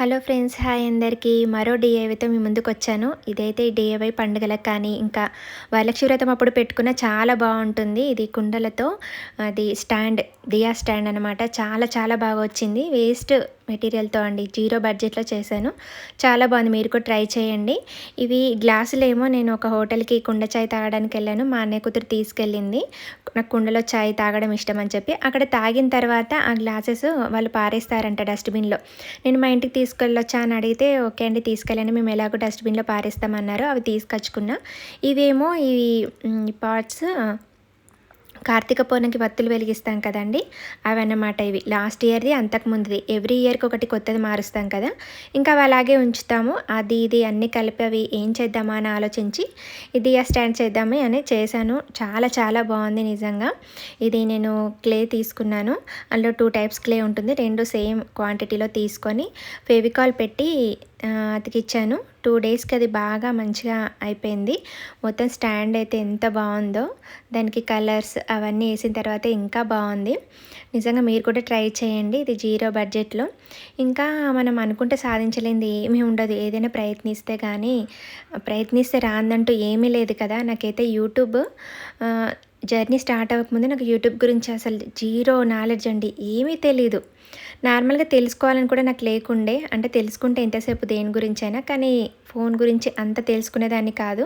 Hello friends hi అందరికీ. మరో డిఐవైతో మీ ముందుకు వచ్చాను ఇదైతే డిఐవై పండుగలకు కానీ ఇంకా వరలక్ష్మి వ్రతం అప్పుడు పెట్టుకున్న చాలా బాగుంటుంది. ఇది కుండలతో అది స్టాండ్ దియా స్టాండ్ అనమాట చాలా చాలా బాగా వచ్చింది. వేస్ట్ మెటీరియల్తో అండి జీరో బడ్జెట్లో చేశాను. చాలా బాగుంది మీరు కూడా ట్రై చేయండి. ఇవి గ్లాసులు ఏమో నేను ఒక హోటల్కి కుండ చాయ్ తాగడానికి వెళ్ళాను. మా అన్నయ్య కూతురు తీసుకెళ్ళింది. నాకు కుండలో చాయ్ తాగడం ఇష్టం అని చెప్పి. అక్కడ తాగిన తర్వాత ఆ గ్లాసెస్ వాళ్ళు పారేస్తారంట డస్ట్బిన్లో. నేను మా ఇంటికి తీసుకెళ్ళొచ్చా అని అడిగితే ఓకే అండి తీసుకెళ్ళండి. మేము ఎలాగో డస్ట్బిన్లో పారేస్తామన్నారు. అవి తీసుకొచ్చుకున్నా. ఇవేమో ఇవి పార్ట్స్ కార్తీక పౌర్ణమికి వత్తులు వెలిగిస్తాం కదండి? అవన్నమాట ఇవి. లాస్ట్ ఇయర్ది అంతకుముందుది. ఎవ్రీ ఇయర్కి ఒకటి కొత్తది మారుస్తాం కదా? ఇంకా అవి అలాగే ఉంచుతాము. అది ఇది అన్నీ కలిపి అవి ఏం చేద్దామా అని ఆలోచించి ఇది స్టాండ్ చేద్దామే అని చేశాను. చాలా చాలా బాగుంది నిజంగా. ఇది నేను క్లే తీసుకున్నాను. అందులో టూ టైప్స్ క్లే ఉంటుంది. రెండు సేమ్ క్వాంటిటీలో తీసుకొని ఫెవికాల్ పెట్టి అతికిచ్చాను. టూ డేస్కి అది బాగా మంచిగా అయిపోయింది. మొత్తం స్టాండ్ అయితే ఎంత బాగుందో దానికి కలర్స్ అవన్నీ వేసిన తర్వాత ఇంకా బాగుంది. నిజంగా మీరు కూడా ట్రై చేయండి ఇది జీరో బడ్జెట్లో. ఇంకా మనం అనుకుంటే సాధించలేనిది ఏమీ ఉండదు. ఏదైనా ప్రయత్నిస్తే కానీ ప్రయత్నిస్తే రాందంటూ ఏమీ లేదు కదా. నాకైతే యూట్యూబ్ జర్నీ స్టార్ట్ అవ్వకముందు నాకు యూట్యూబ్ గురించి అసలు జీరో నాలెడ్జ్ అండి. ఏమీ తెలీదు. నార్మల్గా తెలుసుకోవాలని కూడా నాకు లేకుండే అంటే తెలుసుకుంటే ఎంతసేపు దేని గురించి అయినా కానీ ఫోన్ గురించి అంత తెలుసుకునేదాన్ని కాదు.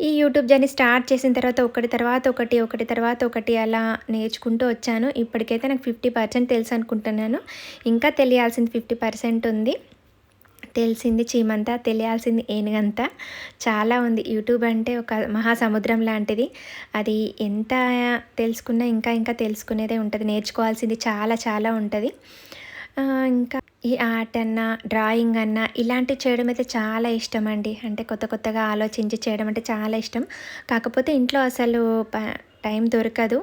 ఈ యూట్యూబ్ జర్నీ స్టార్ట్ చేసిన తర్వాత ఒకటి తర్వాత ఒకటి ఒకటి తర్వాత ఒకటి అలా నేర్చుకుంటూ వచ్చాను. ఇప్పటికైతే నాకు ఫిఫ్టీ పర్సెంట్ తెలుసు అనుకుంటున్నాను. ఇంకా తెలియాల్సింది ఫిఫ్టీ పర్సెంట్ ఉంది. తెలిసింది చీమంతా తెలియాల్సింది ఏనుగంతా. చాలా ఉంది. యూట్యూబ్ అంటే ఒక మహాసముద్రం లాంటిది. అది ఎంత తెలుసుకున్నా ఇంకా ఇంకా తెలుసుకునేదే ఉంటుంది. నేర్చుకోవాల్సింది చాలా చాలా ఉంటుంది. ఇంకా ఈ ఆర్ట్ అన్నా డ్రాయింగ్ అన్నా ఇలాంటివి చేయడం అయితే చాలా ఇష్టం అండి. అంటే కొత్త కొత్తగా ఆలోచించి చేయడం అంటే చాలా ఇష్టం. కాకపోతే ఇంట్లో అసలు ప టైం దొరకదు.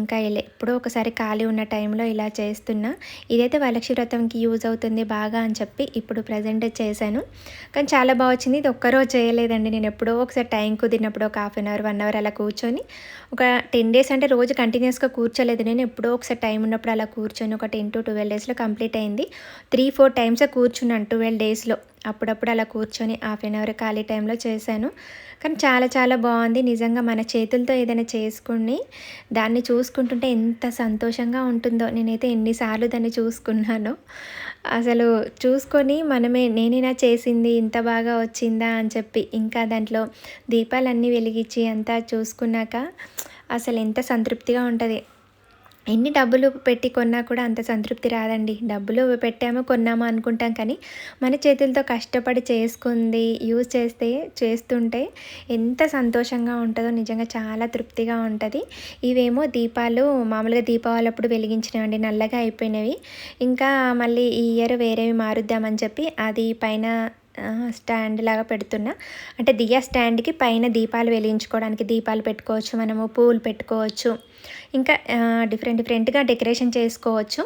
ఇంకా ఎప్పుడో ఒకసారి ఖాళీ ఉన్న టైంలో ఇలా చేస్తున్నా. ఇదైతే వరలక్ష్మి వ్రతంకి యూజ్ అవుతుంది బాగా అని చెప్పి ఇప్పుడు ప్రజెంట్ చేశాను. కానీ చాలా బాగా వచ్చింది. ఇది ఒక్కరోజు చేయలేదండి. నేను ఎప్పుడో ఒకసారి టైం కుదిరినప్పుడు ఒక half an hour one hour అలా కూర్చొని ఒక టెన్ డేస్ అంటే రోజు కంటిన్యూస్గా కూర్చోలేదు. నేను ఎప్పుడో ఒకసారి టైం ఉన్నప్పుడు అలా కూర్చొని ఒక టెన్ టు ట్వెల్వ్ డేస్లో కంప్లీట్ అయింది. త్రీ ఫోర్ టైమ్స్ కూర్చున్నాను ట్వెల్వ్ డేస్లో. అప్పుడప్పుడు అలా కూర్చొని హాఫ్ అన్ అవర్ ఖాళీ టైంలో చేశాను. కానీ చాలా చాలా బాగుంది. నిజంగా మన చేతులతో ఏదైనా చేసుకుని దాన్ని చూసుకుంటుంటే ఎంత సంతోషంగా ఉంటుందో. నేనైతే ఎన్నిసార్లు దాన్ని చూసుకున్నానో. అసలు చూసుకొని మనమే నేనైనా చేసింది ఇంత బాగా వచ్చిందా అని చెప్పి ఇంకా దాంట్లో దీపాలన్నీ వెలిగించి అంతా చూసుకున్నాక అసలు ఎంత సంతృప్తిగా ఉంటుంది. ఎన్ని డబ్బులు పెట్టి కొన్నా కూడా అంత సంతృప్తి రాదండి. డబ్బులు పెట్టామో కొన్నామో అనుకుంటాం కానీ మన చేతులతో కష్టపడి చేసుకుంది యూజ్ చేస్తే చేస్తుంటే ఎంత సంతోషంగా ఉంటుందో నిజంగా చాలా తృప్తిగా ఉంటుంది. ఇవేమో దీపాలు మామూలుగా దీపావళి అప్పుడు వెలిగించినవండి నల్లగా అయిపోయినవి. ఇంకా మళ్ళీ ఈ ఇయర్ వేరేవి మారుద్దామని చెప్పి అది పైన స్టాండ్ లాగా పెడుతున్నా. అంటే దియా స్టాండ్కి పైన దీపాలు వెలిగించుకోవడానికి దీపాలు పెట్టుకోవచ్చు మనము పూలు పెట్టుకోవచ్చు. ఇంకా డిఫరెంట్ డిఫరెంట్గా డెకరేషన్ చేసుకోవచ్చు.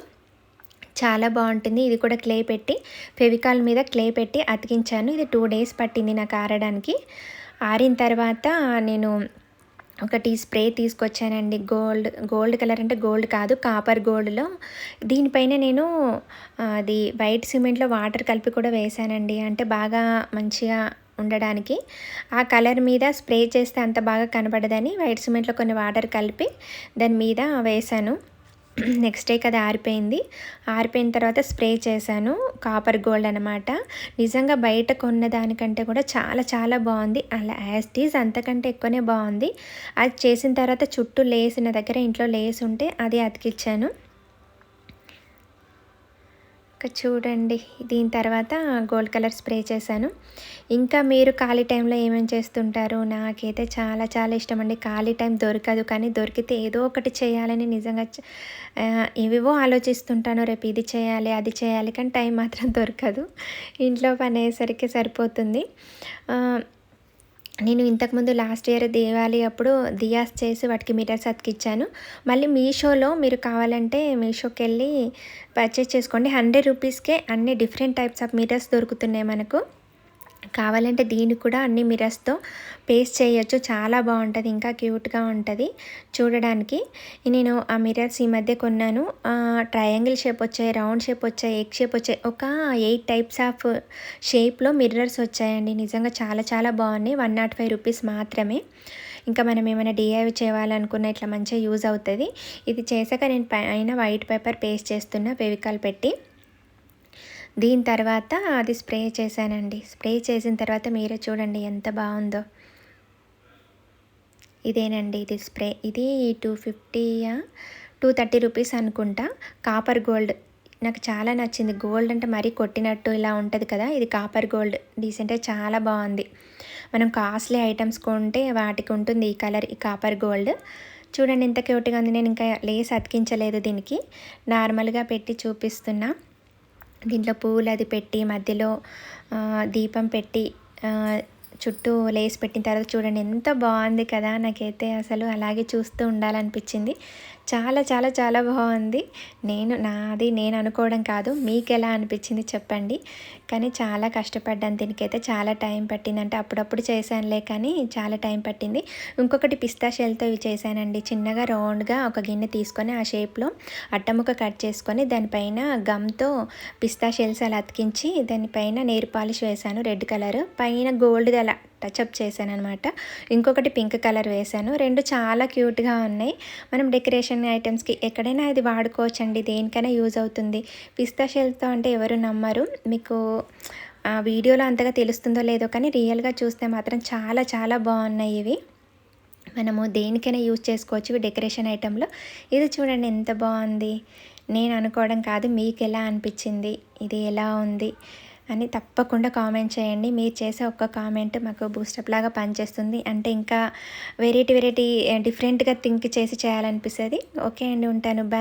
చాలా బాగుంటుంది. ఇది కూడా క్లే పెట్టి ఫెవికాల్ మీద క్లే పెట్టి అతికించాను. ఇది టూ డేస్ పట్టింది నాకు ఆరడానికి. ఆరిన తర్వాత నేను ఒకటి స్ప్రే తీసుకొచ్చానండి. గోల్డ్ గోల్డ్ కలర్ అంటే గోల్డ్ కాదు కాపర్ గోల్డ్లో. దీనిపైన నేను అది వైట్ సిమెంట్లో వాటర్ కలిపి కూడా వేసానండి. అంటే బాగా మంచిగా ఉండడానికి. ఆ కలర్ మీద స్ప్రే చేస్తే అంత బాగా కనబడదని వైట్ సిమెంట్లో కొన్ని వాటర్ కలిపి దాని మీద వేసాను. నెక్స్ట్ డే కదా ఆరిపోయింది. ఆరిపోయిన తర్వాత స్ప్రే చేశాను. కాపర్ గోల్డ్ అనమాట నిజంగా బయట కొన్న దానికంటే కూడా చాలా చాలా బాగుంది. అలా యాస్టీస్ అంతకంటే ఎక్కువనే బాగుంది. అది చేసిన తర్వాత చుట్టూ లేసిన దగ్గర ఇంట్లో లేస్ ఉంటే అది అతికిచ్చాను. చూడండి. దీని తర్వాత గోల్డ్ కలర్ స్ప్రే చేశాను. ఇంకా మీరు ఖాళీ టైంలో ఏమేమి చేస్తుంటారు? నాకైతే చాలా చాలా ఇష్టం అండి. ఖాళీ టైం దొరకదు కానీ దొరికితే ఏదో ఒకటి చేయాలని నిజంగా ఏవేవో ఆలోచిస్తుంటాను. రేపు ఇది చేయాలి అది చేయాలి కానీ టైం మాత్రం దొరకదు. ఇంట్లో పని అయ్యేసరికి సరిపోతుంది. నేను ఇంతకుముందు లాస్ట్ ఇయర్ దేవాలి అప్పుడు దియాస్ చేసి వాటికి మీటర్స్ అతికిచ్చాను మళ్ళీ మీషోలో మీరు కావాలంటే మీషోకి వెళ్ళి పర్చేస్ చేసుకోండి. హండ్రెడ్ రూపీస్కే అన్ని డిఫరెంట్ టైప్స్ ఆఫ్ మీటర్స్ దొరుకుతున్నాయి మనకు. కావాలంటే దీన్ని కూడా అన్ని మిరస్తో పేస్ట్ చేయొచ్చు. చాలా బాగుంటుంది. ఇంకా క్యూట్గా ఉంటుంది చూడడానికి. నేను ఆ మిరర్స్ ఈ మధ్య కొన్నాను. ట్రయాంగిల్ షేప్ వచ్చాయి రౌండ్ షేప్ వచ్చాయి ఎగ్ షేప్ వచ్చాయి. ఒక ఎయిట్ టైప్స్ ఆఫ్ షేప్లో మిర్రర్స్ వచ్చాయండి. నిజంగా చాలా చాలా బాగున్నాయి. వన్ నాట్ ఫైవ్ రూపీస్ మాత్రమే. ఇంకా మనం ఏమైనా డిఐ చేయాలనుకున్న ఇట్లా మంచిగా యూజ్ అవుతుంది. ఇది చేశాక నేను పైన వైట్ పేపర్ పేస్ట్ చేస్తున్నా ఫెవికాల్ పెట్టి. దీని తర్వాత అది స్ప్రే చేశానండి. స్ప్రే చేసిన తర్వాత మీరే చూడండి ఎంత బాగుందో. ఇదేనండి ఇది స్ప్రే. ఇది టూ ఫిఫ్టీయా? టూ థర్టీ రూపీస్ అనుకుంటా. Copper gold. నాకు చాలా నచ్చింది. గోల్డ్ అంటే మరీ కొట్టినట్టు ఇలా ఉంటుంది కదా. ఇది కాపర్ గోల్డ్. డీసెంటే చాలా బాగుంది. మనం కాస్ట్లీ ఐటమ్స్ కొంటే వాటికి ఉంటుంది ఈ కలర్ ఈ కాపర్ గోల్డ్. చూడండి ఎంత క్యూట్గా ఉంది. నేను ఇంకా లేస్ అతికించలేదు దీనికి. నార్మల్గా పెట్టి చూపిస్తున్నా. దీంట్లో పువ్వులు అది పెట్టి మధ్యలో దీపం పెట్టి చుట్టూ లేసి పెట్టిన తర్వాత చూడండి ఎంత బాగుంది కదా. నాకైతే అసలు అలాగే చూస్తూ ఉండాలనిపించింది. చాలా చాలా చాలా బాగుంది. నేను నాది నేను అనుకోవడం కాదు. మీకు ఎలా అనిపించింది చెప్పండి. కానీ చాలా కష్టపడ్డాను. దీనికైతే చాలా టైం పట్టిందంటే. అప్పుడప్పుడు చేశానులే కానీ చాలా టైం పట్టింది. ఇంకొకటి పిస్తా షెల్తో ఇవి చేశానండి. చిన్నగా రౌండ్గా ఒక గిన్నె తీసుకొని ఆ షేప్లో అట్టముక్క కట్ చేసుకొని దానిపైన గమ్తో పిస్తా షెల్స్ అలా అతికించి దానిపైన నేరు పాలిష్ వేశాను. Red colour. పైన గోల్డ్ అలా టచ్అప్ చేశాను అనమాట ఇంకొకటి పింక్ కలర్ వేశాను. రెండు చాలా క్యూట్గా ఉన్నాయి. మనం డెకరేషన్ ఐటమ్స్కి ఎక్కడైనా ఇది వాడుకోవచ్చండి. దేనికైనా యూజ్ అవుతుంది. పిస్తా షెల్తో అంటే ఎవరు నమ్మరు. మీకు ఆ వీడియోలో అంతగా తెలుస్తుందో లేదో కానీ రియల్గా చూస్తే మాత్రం చాలా చాలా బాగున్నాయి ఇవి. మనము దేనికైనా యూజ్ చేసుకోవచ్చు ఇవి డెకరేషన్ ఐటెంలో. ఇది చూడండి ఎంత బాగుంది. నేను అనుకోవడం కాదు. మీకు ఎలా అనిపించింది? ఇది ఎలా ఉంది? అని తప్పకుండా కామెంట్ చేయండి. మీరు చేసే ఒక్క కామెంట్ మాకు బూస్టప్ లాగా పనిచేస్తుంది. అంటే ఇంకా వెరైటీ వెరైటీ డిఫరెంట్గా థింక్ చేసి చేయాలనిపిస్తుంది. ఓకే అండి ఉంటాను. బాయ్